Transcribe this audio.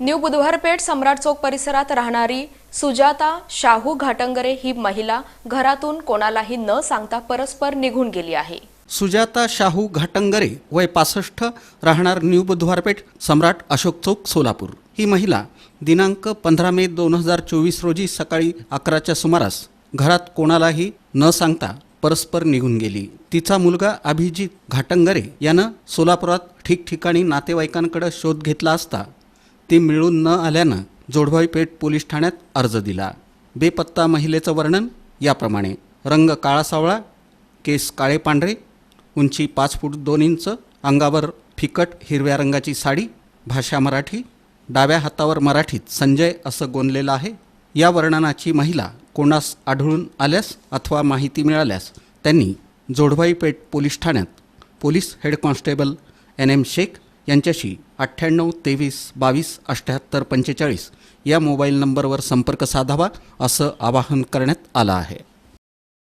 New Budhwarpeth सम्राट चौक परिसरात राहणारी सुजाता शाहू घाटंगरे ही महिला घरातून कोणालाही न सांगता परस्पर निघून गेली आहे. सुजाता शाहू घाटंगरे वय पासष्ट राहणार न्यू बुधवारपेठ सम्राट अशोक चौक सोलापूर. ही महिला दिनांक पंधरा मे दोन हजार चोवीस रोजी सकाळी अकराच्या सुमारास घरात कोणालाही न सांगता परस्पर निघून गेली. तिचा मुलगा अभिजित घाटंगरे यानं सोलापुरात ठिकठिकाणी नातेवाईकांकडे शोध घेतला असता ती मिळून न आल्यानं जोडभाई पेठ पोलीस ठाण्यात अर्ज दिला. बेपत्ता महिलेचं वर्णन याप्रमाणे. रंग काळा सावळा केस काळे पांढरे उंची पाच फूट दोन इंच अंगावर फिकट हिरव्या रंगाची साडी भाषा मराठी डाव्या हातावर मराठीत संजय असं गोंदलेलं आहे. या वर्णनाची महिला कोणास आढळून आल्यास अथवा माहिती मिळाल्यास त्यांनी जोडभाई पेठ पोलीस ठाण्यात police head constable N M Shaikh यांच्याशी अठ्ठ्याण्णव तेवीस बावीस अठ्ठ्याहत्तर पंचेचाळीस या मोबाईल नंबरवर संपर्क साधावा असं आवाहन करण्यात आलं आहे.